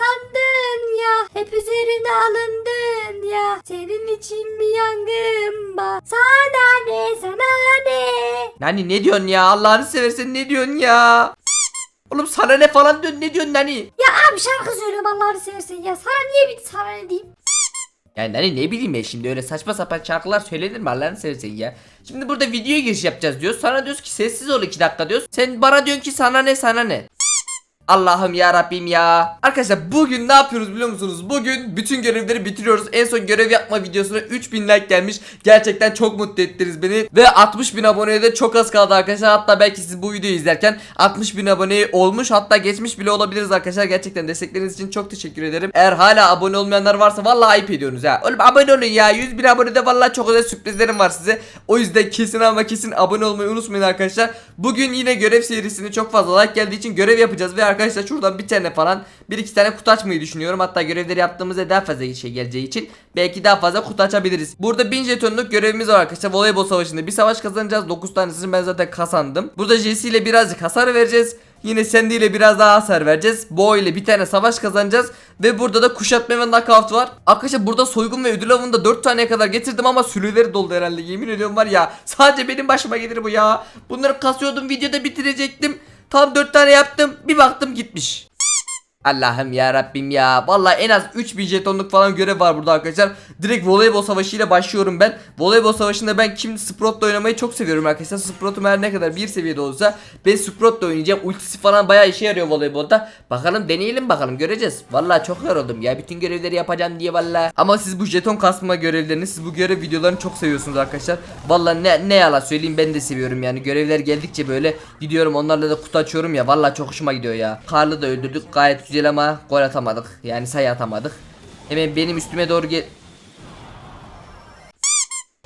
sandın ya. Hep üzerine alındın ya. Senin için bir yangın var. Sana ne sana ne. Nani ne diyorsun ya Allah'ını seversen ne diyorsun ya? Oğlum sana ne falan diyorsun ne diyorsun Nani? Ya abi şarkı söylüyorum Allah'ını seversen ya. Sana niye bir sana ne diyeyim? Yani Nani ne bileyim ben şimdi öyle saçma sapan şarkılar söylenir mi Allah'ını seversen ya? Şimdi burada videoya giriş yapacağız diyoruz. Sana diyoruz ki sessiz ol 2 dakika diyoruz. Sen bana diyorsun ki sana ne sana ne? Allah'ım ya Rabbim ya. Arkadaşlar bugün ne yapıyoruz biliyor musunuz? Bugün bütün görevleri bitiriyoruz. En son görev yapma videosuna 3000 like gelmiş. Gerçekten çok mutlu ettiniz beni. Ve 60 bin aboneye de çok az kaldı arkadaşlar. Hatta belki siz bu videoyu izlerken 60 bin abone olmuş. Hatta geçmiş bile olabiliriz arkadaşlar. Gerçekten destekleriniz için çok teşekkür ederim. Eğer hala abone olmayanlar varsa vallahi ayıp ediyorsunuz ha. Oğlum abone olun ya. 100 bin abonede vallahi çok özel sürprizlerim var size. O yüzden kesin ama kesin abone olmayı unutmayın arkadaşlar. Bugün yine görev serisini çok fazla like geldiği için görev yapacağız ve arkadaşlar şuradan bir tane falan bir iki tane kutu açmayı düşünüyorum. Hatta görevleri yaptığımızda daha fazla şey geleceği için belki daha fazla kutu açabiliriz. Burada 1000 jetonluk görevimiz var arkadaşlar. Voleybol savaşında bir savaş kazanacağız. 9 tanesini ben zaten kazandım. Burada Jesse ile birazcık hasar vereceğiz. Yine Sandy ile biraz daha hasar vereceğiz. Bo ile bir tane savaş kazanacağız. Ve burada da kuşatma ve knockout var. Arkadaşlar burada soygun ve ödül avını da 4 taneye kadar getirdim ama sürüleri doldu herhalde. Yemin ediyorum var ya. Sadece benim başıma gelir bu ya. Bunları kasıyordum videoda bitirecektim. Tam 4 tane yaptım. Bir baktım gitmiş. Allah'ım ya Rabbim ya. Vallahi en az 3000 jetonluk falan görev var burada arkadaşlar. Direkt voleybol savaşıyla başlıyorum ben. Voleybol savaşında ben kim Sprout'la oynamayı çok seviyorum arkadaşlar. Sprout'um her ne kadar bir seviyede olsa ben Sprout'la oynayacağım. Ultisi falan bayağı işe yarıyor voleybolda. Bakalım deneyelim bakalım göreceğiz. Vallahi çok yoruldum ya. Bütün görevleri yapacağım diye vallahi. Ama siz bu jeton kasma görevlerini, siz bu görev videolarını çok seviyorsunuz arkadaşlar. Vallahi ne ne yalan söyleyeyim ben de seviyorum yani. Görevler geldikçe böyle gidiyorum onlarla da kutu açıyorum ya. Vallahi çok hoşuma gidiyor ya. Karlı da öldürdük gayet güzel ama gol atamadık. Yani sayı atamadık. Hemen benim üstüme doğru gel...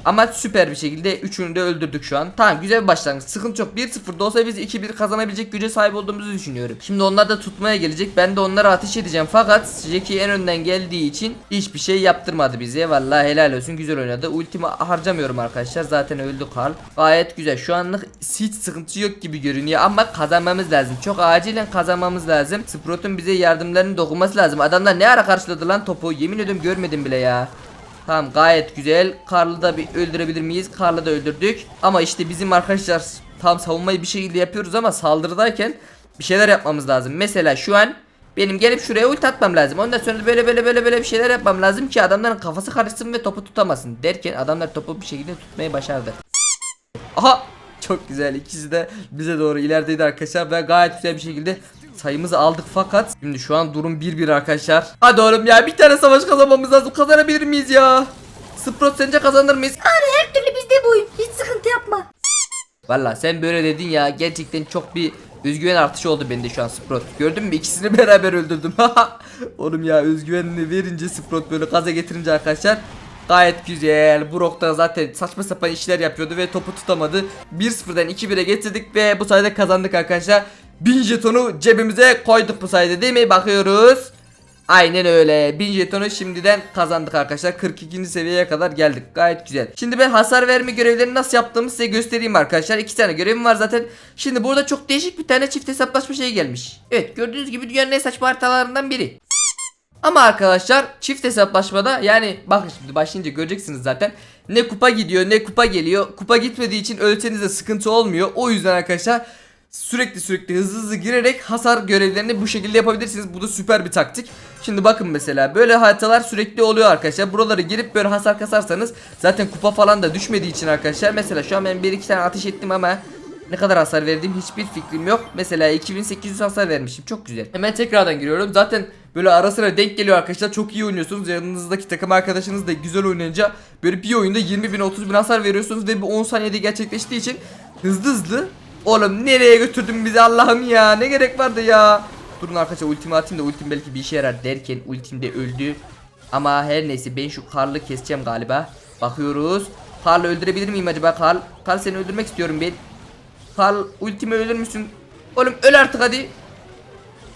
Ama süper bir şekilde üçünü de öldürdük şu an. Tamam güzel bir başlangıç. Sıkıntı yok. 1-0 da olsa biz 2-1 kazanabilecek güce sahip olduğumuzu düşünüyorum. Şimdi onlar da tutmaya gelecek. Ben de onlara ateş edeceğim. Fakat Jackie en önden geldiği için hiçbir şey yaptırmadı bize. Vallahi helal olsun. Güzel oynadı. Ultimi harcamıyorum arkadaşlar. Zaten öldü Karl. Gayet güzel. Şu anlık hiç sıkıntı yok gibi görünüyor ama kazanmamız lazım. Çok acilen kazanmamız lazım. Sprout'un bize yardımlarının dokunması lazım. Adamlar ne ara karşıladı lan topu? Yemin ediyorum görmedim bile ya. Tamam gayet güzel. Karlı da bir öldürebilir miyiz? Karlı da öldürdük. Ama işte bizim arkadaşlar tam savunmayı bir şekilde yapıyoruz ama saldırıdayken bir şeyler yapmamız lazım. Mesela şu an benim gelip şuraya ult atmam lazım. Ondan sonra böyle böyle böyle böyle bir şeyler yapmam lazım ki adamların kafası karışsın ve topu tutamasın. Derken adamlar topu bir şekilde tutmayı başardı. Aha çok güzel ikisi de bize doğru ilerideydi arkadaşlar ve gayet güzel bir şekilde sayımızı aldık fakat şimdi şu an durum 1-1 arkadaşlar. Hadi oğlum ya bir tane savaş kazanmamız lazım kazanabilir miyiz ya? Sprout sence kazanır mıyız? Abi her türlü bizde bu oyun. Hiç sıkıntı yapma. Valla sen böyle dedin ya gerçekten çok bir özgüven artışı oldu bende şu an Sprout. Gördün mü ikisini beraber öldürdüm. Oğlum ya özgüvenini verince Sprout böyle gaza getirince arkadaşlar Gayet güzel. Brock da zaten saçma sapan işler yapıyordu ve topu tutamadı. 1-0'dan 2-1'e getirdik ve bu sayede kazandık arkadaşlar. 1000 jetonu cebimize koyduk bu sayede değil mi? Bakıyoruz. Aynen öyle. 1000 jetonu şimdiden kazandık arkadaşlar. 42. seviyeye kadar geldik. Gayet güzel. Şimdi ben hasar verme görevlerini nasıl yaptığımı size göstereyim arkadaşlar. İki tane görevim var zaten. Şimdi burada çok değişik bir tane çift hesaplaşma şey gelmiş. Evet gördüğünüz gibi dünyanın en saçma haritalarından biri. Ama arkadaşlar çift hesaplaşmada yani bakın şimdi başlayınca göreceksiniz zaten. Ne kupa gidiyor ne kupa geliyor. Kupa gitmediği için ölseniz de sıkıntı olmuyor. O yüzden arkadaşlar sürekli sürekli hızlı hızlı girerek hasar görevlerini bu şekilde yapabilirsiniz. Bu da süper bir taktik. Şimdi bakın mesela böyle haritalar sürekli oluyor arkadaşlar. Buraları girip böyle hasar kasarsanız zaten kupa falan da düşmediği için arkadaşlar. Mesela şu an ben bir iki tane ateş ettim ama ne kadar hasar verdiğim hiçbir fikrim yok. Mesela 2800 hasar vermişim. Çok güzel. Hemen tekrardan giriyorum. Zaten böyle ara sıra denk geliyor arkadaşlar. Çok iyi oynuyorsunuz. Yanınızdaki takım arkadaşınız da güzel oynayınca böyle bir oyunda 20 bin 30 bin hasar veriyorsunuz ve bu 10 saniyede gerçekleştiği için hızlı hızlı Oğlum nereye götürdün bizi Allah'ım ya? Ne gerek vardı ya? Durun arkadaşlar ultimi atayım da ultim belki bir işe yarar derken ultim de öldü. Ama her neyse ben şu Karl'ı keseceğim galiba. Bakıyoruz. Karl'ı öldürebilir miyim acaba Karl? Karl seni öldürmek istiyorum ben. Karl ultimi ölür müsün Oğlum öl artık hadi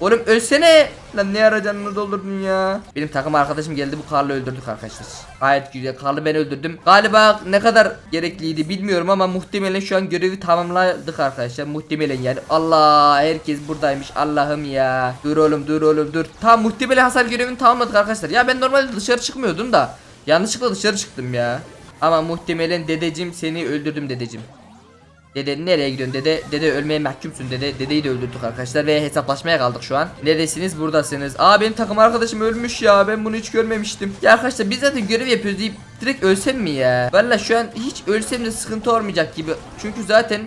Oğlum ölsene. Lan ne ara canını doldurdun ya. Benim takım arkadaşım geldi bu Karl'ı öldürdük arkadaşlar. Gayet güzel. Karl'ı ben öldürdüm. Galiba ne kadar gerekliydi bilmiyorum ama muhtemelen şu an görevi tamamladık arkadaşlar. Muhtemelen yani. Allah herkes buradaymış. Allah'ım ya. Dur oğlum dur oğlum dur. Tamam muhtemelen hasar görevini tamamladık arkadaşlar. Ya ben normalde dışarı çıkmıyordum da. Yanlışlıkla dışarı çıktım ya. Ama muhtemelen dedeciğim seni öldürdüm dedeciğim. Dede nereye gidiyorsun dede? Dede ölmeye mahkumsun dede. Dedeyi de öldürdük arkadaşlar ve hesaplaşmaya kaldık şu an. Neredesiniz? Buradasınız. Aa benim takım arkadaşım ölmüş ya. Ben bunu hiç görmemiştim. Ya arkadaşlar biz zaten görev yapıyoruz deyip direkt ölsem mi ya? Valla şu an hiç ölsem de sıkıntı olmayacak gibi. Çünkü zaten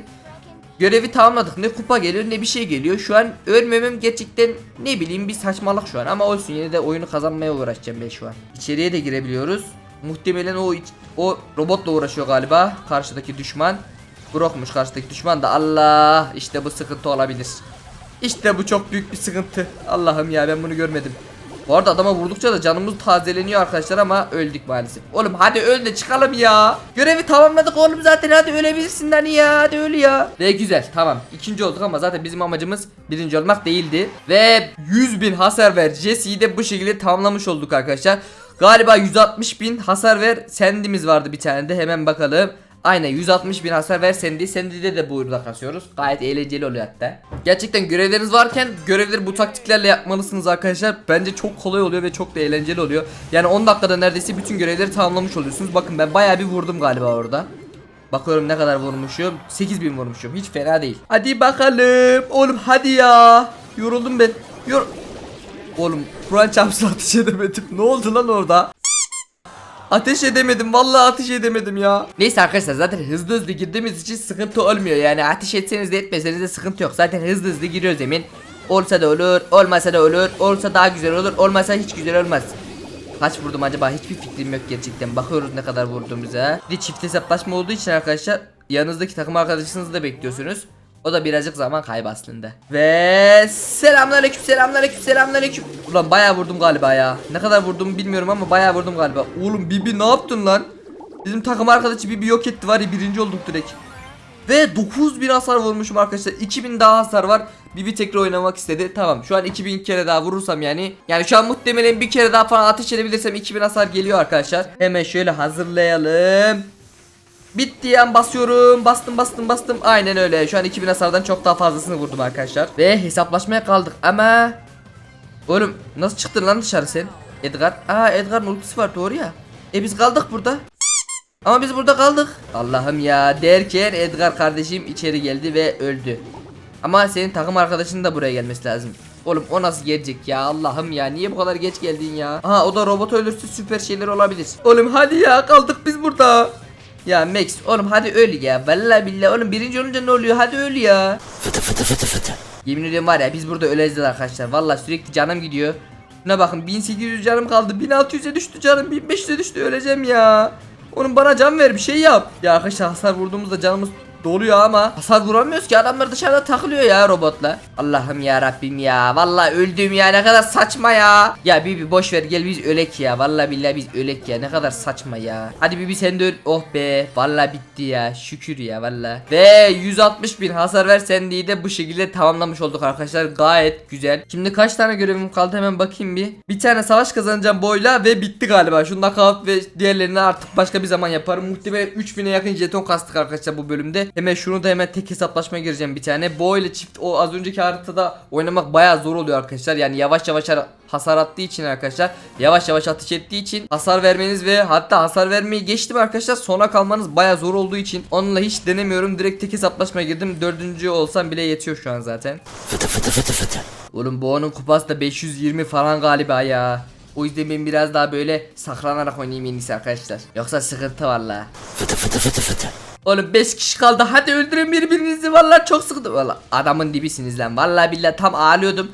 görevi tamamladık. Ne kupa geliyor ne bir şey geliyor. Şu an ölmemem gerçekten ne bileyim bir saçmalık şu an. Ama olsun yine de oyunu kazanmaya uğraşacağım ben şu an. İçeriye de girebiliyoruz. Muhtemelen o o robotla uğraşıyor galiba. Karşıdaki düşman. Brokmuş karşıdaki düşman da Allah işte bu sıkıntı olabilir. İşte bu çok büyük bir sıkıntı. Allah'ım ya ben bunu görmedim. Bu arada adama vurdukça da canımız tazeleniyor arkadaşlar ama öldük maalesef. Oğlum hadi öl de çıkalım ya. Görevi tamamladık oğlum zaten hadi ölebilirsin lan ya hadi öl ya. Ve güzel tamam ikinci olduk ama zaten bizim amacımız birinci olmak değildi. Ve 100 bin hasar ver Jesse'yi de bu şekilde tamamlamış olduk arkadaşlar. Galiba 160 bin hasar ver sendimiz vardı bir tane de hemen bakalım. Aynen 160 bin hasar ver sendi. Sendide de burada kasıyoruz. Gayet eğlenceli oluyor hatta. Gerçekten görevleriniz varken görevleri bu taktiklerle yapmalısınız arkadaşlar. Bence çok kolay oluyor ve çok da eğlenceli oluyor. Yani 10 dakikada neredeyse bütün görevleri tamamlamış oluyorsunuz. Bakın ben bayağı bir vurdum galiba orada. Bakıyorum ne kadar vurmuşum. 8000 vurmuşum. Hiç fena değil. Hadi bakalım. Oğlum hadi ya. Yoruldum ben. Yor Oğlum Kur'an çarpsın ateş edemedim. Ne oldu lan orada? Ateş edemedim vallahi ateş edemedim ya. Neyse arkadaşlar zaten hızlı hızlı girdiğimiz için sıkıntı olmuyor yani ateş etseniz de etmeseniz de sıkıntı yok. Zaten hızlı hızlı giriyoruz emin. Olsa da olur, olmasa da olur, olsa daha güzel olur, olmasa hiç güzel olmaz. Kaç vurdum acaba hiçbir fikrim yok gerçekten. Bakıyoruz ne kadar vurduğumuza. Bir çift hesaplaşma olduğu için arkadaşlar yanınızdaki takım arkadaşınızı da bekliyorsunuz. O da birazcık zaman kaybı aslında. Ve selamünaleyküm selamünaleyküm selamünaleyküm. Ulan bayağı vurdum galiba ya. Ne kadar vurdum bilmiyorum ama bayağı vurdum galiba. Oğlum Bibi ne yaptın lan? Bizim takım arkadaşı Bibi yok etti var ya birinci olduk direkt. Ve 9000 hasar vurmuşum arkadaşlar. 2000 daha hasar var. Bibi tekrar oynamak istedi. Tamam şu an 2000 kere daha vurursam yani. Yani şu an muhtemelen bir kere daha falan ateş edebilirsem 2000 hasar geliyor arkadaşlar. Hemen şöyle hazırlayalım. Bitti an basıyorum. Bastım bastım bastım. Aynen öyle. Şu an 2000 hasardan çok daha fazlasını vurdum arkadaşlar. Ve hesaplaşmaya kaldık ama Oğlum nasıl çıktın lan dışarı sen? Edgar. Aa Edgar'ın ultisi var doğru ya. E biz kaldık burada. Ama biz burada kaldık. Allah'ım ya derken Edgar kardeşim içeri geldi ve öldü. Ama senin takım arkadaşının da buraya gelmesi lazım. Oğlum o nasıl gelecek ya Allah'ım ya niye bu kadar geç geldin ya? Aha o da robot ölürse süper şeyler olabilir. Oğlum hadi ya kaldık biz burada. Ya Max oğlum hadi öl ya. Vallahi billahi oğlum birinci olunca ne oluyor? Hadi öl ya. Yemin ediyorum var ya biz burada öleceğiz arkadaşlar. Vallahi sürekli canım gidiyor. Şuna bakın 1800 canım kaldı. 1600'e düştü canım. 1500'e düştü öleceğim ya. Onun bana can ver bir şey yap. Ya arkadaşlar hasar vurduğumuzda canımız doluyor ama hasar vuramıyoruz ki adamlar dışarıda takılıyor ya robotla. Allah'ım ya Rabbim ya. Vallahi öldüm ya ne kadar saçma ya. Ya Bibi boş ver gel biz ölek ya. Vallahi billahi biz ölek ya. Ne kadar saçma ya. Hadi Bibi sen de öl. Oh be. Vallahi bitti ya. Şükür ya vallahi. Ve 160 bin hasar ver sen diye de bu şekilde tamamlamış olduk arkadaşlar. Gayet güzel. Şimdi kaç tane görevim kaldı hemen bakayım bir. Bir tane savaş kazanacağım boyla ve bitti galiba. Şu knockout ve diğerlerini artık başka bir zaman yaparım. Muhtemelen 3000'e yakın jeton kastık arkadaşlar bu bölümde. Hemen şunu da hemen tek hesaplaşmaya gireceğim bir tane. Boy ile çift o az önceki haritada oynamak bayağı zor oluyor arkadaşlar. Yani yavaş yavaş hasar attığı için arkadaşlar. Yavaş yavaş ateş ettiği için hasar vermeniz ve hatta hasar vermeyi geçtim arkadaşlar. Sona kalmanız bayağı zor olduğu için onunla hiç denemiyorum. Direkt tek hesaplaşmaya girdim. Dördüncü olsam bile yetiyor şu an zaten. Oğlum bu onun kupası da 520 falan galiba ya. O yüzden ben biraz daha böyle saklanarak oynayayım en iyisi arkadaşlar. Yoksa sıkıntı valla. Oğlum 5 kişi kaldı hadi öldürün birbirinizi valla çok sıkıntı. Valla adamın dibisiniz lan valla billahi tam ağlıyordum.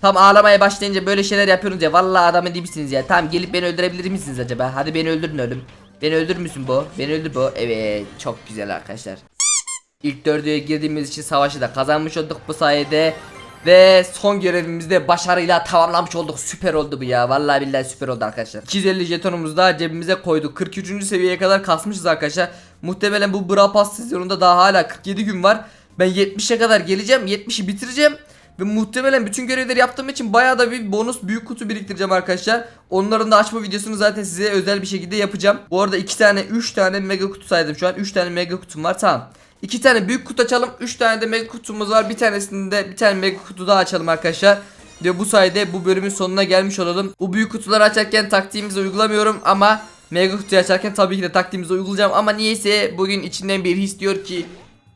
Tam ağlamaya başlayınca böyle şeyler yapıyorsunuz ya valla adamın dibisiniz ya. Tamam gelip beni öldürebilir misiniz acaba? Hadi beni öldürün oğlum. Beni öldürür müsün bu? Beni öldür bu. Evet çok güzel arkadaşlar. İlk dördüye girdiğimiz için savaşı da kazanmış olduk bu sayede. Ve son görevimizi de başarıyla tamamlamış olduk. Süper oldu bu ya. Vallahi billahi süper oldu arkadaşlar. 250 jetonumuzu da cebimize koyduk. 43. seviyeye kadar kasmışız arkadaşlar. Muhtemelen bu Brawl Pass sezonunda daha hala 47 gün var. Ben 70'e kadar geleceğim. 70'i bitireceğim. Ve muhtemelen bütün görevleri yaptığım için bayağı da bir bonus büyük kutu biriktireceğim arkadaşlar. Onların da açma videosunu zaten size özel bir şekilde yapacağım. Bu arada 2 tane 3 tane mega kutu saydım şu an. 3 tane mega kutum var tamam. 2 tane büyük kutu açalım. 3 tane de mega kutumuz var. Bir tanesinde bir tane mega kutu daha açalım arkadaşlar. Ve bu sayede bu bölümün sonuna gelmiş olalım. Bu büyük kutuları açarken taktiğimizi uygulamıyorum ama mega kutuyu açarken tabii ki de taktiğimizi uygulayacağım ama niyeyse bugün içinden bir his diyor ki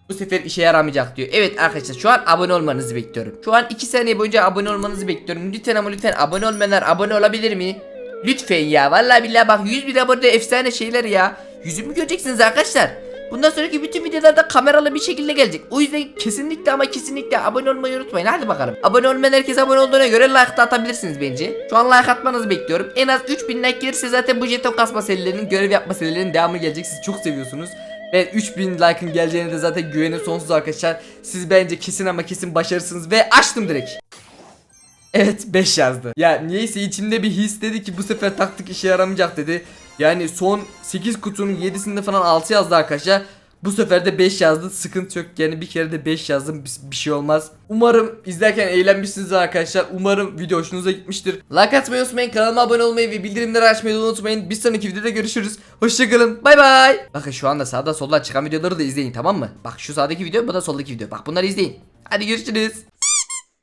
bu sefer işe yaramayacak diyor. Evet arkadaşlar şu an abone olmanızı bekliyorum. Şu an 2 saniye boyunca abone olmanızı bekliyorum. Lütfen ama lütfen abone olmayanlar abone olabilir mi? Lütfen ya vallahi billahi bak 100 bin abone efsane şeyler ya. Yüzümü göreceksiniz arkadaşlar. Bundan sonraki bütün videolarda kameralı bir şekilde gelecek. O yüzden kesinlikle ama kesinlikle abone olmayı unutmayın. Hadi bakalım. Abone olmayan herkes abone olduğuna göre like de atabilirsiniz bence. Şu an like atmanızı bekliyorum. En az 3000 like gelirse zaten bu jeton kasma serilerinin görev yapma serilerinin devamı gelecek. Siz çok seviyorsunuz. Ve 3000 like'ın geleceğine de zaten güvenim sonsuz arkadaşlar. Siz bence kesin ama kesin başarısınız ve açtım direkt. Evet 5 yazdı. Ya niyeyse içimde bir his dedi ki bu sefer taktik işe yaramayacak dedi. Yani son 8 kutunun 7'sinde falan 6 yazdı arkadaşlar. Bu sefer de 5 yazdı. Sıkıntı yok. Yani bir kere de 5 yazdım. Bir, şey olmaz. Umarım izlerken eğlenmişsiniz arkadaşlar. Umarım video hoşunuza gitmiştir. Like atmayı unutmayın. Kanalıma abone olmayı ve bildirimleri açmayı unutmayın. Bir sonraki videoda görüşürüz. Hoşçakalın. Bay bay. Bakın şu anda sağda solda çıkan videoları da izleyin tamam mı? Bak şu sağdaki video bu da soldaki video. Bak bunları izleyin. Hadi görüşürüz.